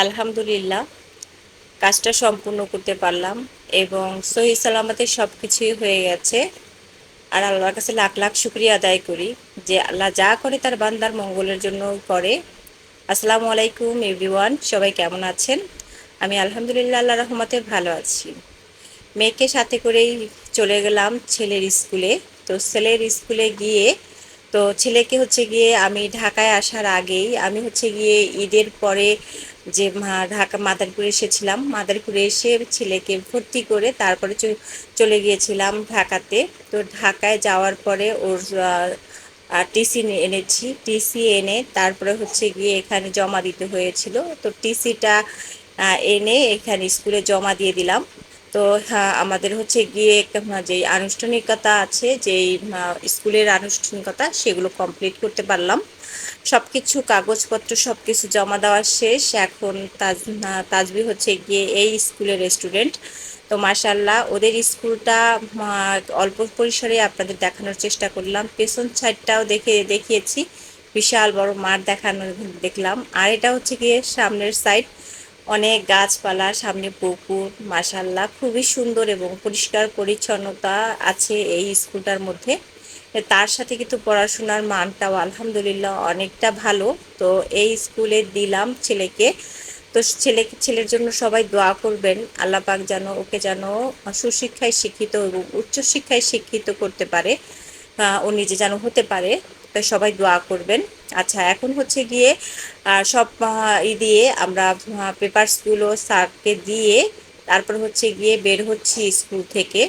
আলহামদুলিল্লাহ, কাজটা সম্পূর্ণ করতে পারলাম এবং সহি সালামতে সব কিছুই হয়ে গেছে। আর আল্লাহর কাছে লাখ লাখ শুক্রিয়া আদায় করি যে আল্লাহ যা করে তার বান্দার মঙ্গলের জন্য করে। আসসালামু আলাইকুম এভরিওয়ান, সবাই কেমন আছেন? আমি আলহামদুলিল্লাহ আল্লাহ রহমতে ভালো আছি। মেয়েকে সাথে করেই চলে গেলাম ছেলের স্কুলে। তো ছেলের স্কুলে গিয়ে তো ছেলেকে হচ্ছে গিয়ে আমি ঢাকায় আসার আগেই আমি হচ্ছে গিয়ে ঈদের পরে যে ঢাকা মাদারপুরে এসেছিলাম, মাদারপুরে এসে ছেলেকে ভর্তি করে তারপরে চলে গিয়েছিলাম ঢাকাতে। তো ঢাকায় যাওয়ার পরে ওর টিসি এনেছি। টিসি এনে তারপরে হচ্ছে গিয়ে এখানে জমা দিতে হয়েছিল। তো টিসিটা এনে এখানে স্কুলে জমা দিয়ে দিলাম। তো আমাদের হচ্ছে গিয়ে যে আনুষ্ঠানিকতা আছে, যেই স্কুলের আনুষ্ঠানিকতা, সেগুলো কমপ্লিট করতে পারলাম। সব কিছু কাগজপত্র সব কিছু জমা দেওয়া শেষ। এখন তাজ তাজবি হচ্ছে গিয়ে এই স্কুলের স্টুডেন্ট তো মাসাল্লাহ ওদের স্কুলটা অল্প পরিসরে আপনাদের দেখানোর চেষ্টা করলাম। পেছন সাইডটাও দেখে, দেখিয়েছি। বিশাল বড় মাঠ দেখানো দেখলাম। আর এটা হচ্ছে গিয়ে সামনের সাইড অনেক গাছপালা, সামনে পুকুর মাসাল্লাহ খুবই সুন্দর এবং পরিষ্কার পরিচ্ছন্নতা আছে এই স্কুলটার মধ্যে। তার সাথে কিন্তু পড়াশোনার মানটাও আলহামদুলিল্লাহ অনেকটা ভালো। তো এই স্কুলে দিলাম ছেলেকে। তো ছেলে, ছেলের জন্য সবাই দোয়া করবেন। আল্লাহ পাক যেন ওকে যেন সুশিক্ষায় শিক্ষিত এবং উচ্চশিক্ষায় শিক্ষিত করতে পারে। ও নিজে যেন হতে পারে। তাই সবাই দোয়া করবেন। আচ্ছা এখন হচ্ছে গিয়ে সব ই দিয়ে আমরা পেপারসগুলো স্যারকে দিয়ে তারপর হচ্ছে গিয়ে বের হচ্ছি স্কুল থেকে।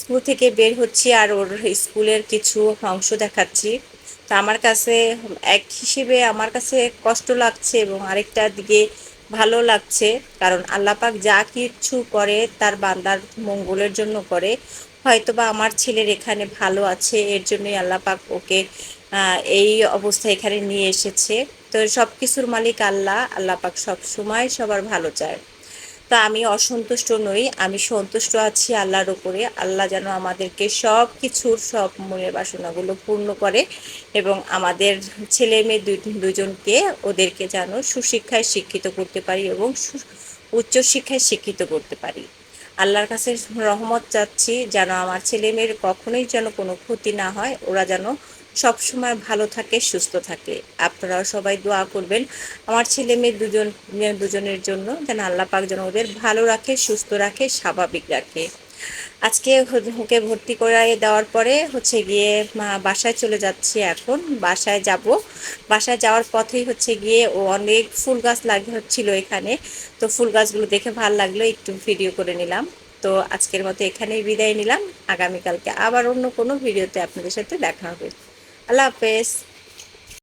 স্কুল থেকে বের হচ্ছি আর ওর স্কুলের কিছু অংশ দেখাচ্ছি। তা আমার কাছে, এক হিসেবে আমার কাছে কষ্ট লাগছে এবং আরেকটা দিকে ভালো লাগছে। কারণ আল্লাপাক যা কিছু করে তার বান্দার মঙ্গলের জন্য করে। হয়তোবা আমার ছেলের এখানে ভালো আছে, এর জন্যই আল্লাপাক ওকে এই অবস্থা এখানে নিয়ে এসেছে। তো সব কিছুর মালিক আল্লাহ আল্লাহ পাক সব সময় সবার ভালো চায়। তা আমি অসন্তুষ্ট নই, আমি সন্তুষ্ট আছি আল্লাহর উপরে। আল্লাহ যেন আমাদেরকে সব কিছুর সব মনের বাসনাগুলো পূর্ণ করে এবং আমাদের ছেলে মেয়ে দুই, দুজনকে ওদেরকে যেন সুশিক্ষায় শিক্ষিত করতে পারি এবং উচ্চশিক্ষায় শিক্ষিত করতে পারি। আল্লাহর কাছে রহমত চাচ্ছি যেন আমার ছেলে মেয়ের কখনোই যেন কোনো ক্ষতি না হয়, ওরা যেন সব সময় ভালো থাকে, সুস্থ থাকে। আপনারাও সবাই দোয়া করবেন। আমার ছেলে মেয়ে দুজন দুজনের জন্য যেন আল্লাহ পাক যেন ওদের ভালো রাখে, সুস্থ রাখে, স্বাভাবিক রাখে। আজকে ওকে ভর্তি করে দেওয়ার পরে হচ্ছে গিয়ে বাসায় চলে যাচ্ছি এখন। বাসায় যাব। বাসায় যাওয়ার পথেই হচ্ছে গিয়ে ও অনেক ফুল গাছ লাগে হচ্ছিল এখানে। তো ফুল গাছগুলো দেখে ভালো লাগল, একটু ভিডিও করে নিলাম। তো আজকের মতো এখানেই বিদায় নিলাম। আগামীকালকে আবার অন্য কোনো ভিডিওতে আপনাদের সাথে দেখা হবে। আল্লাহ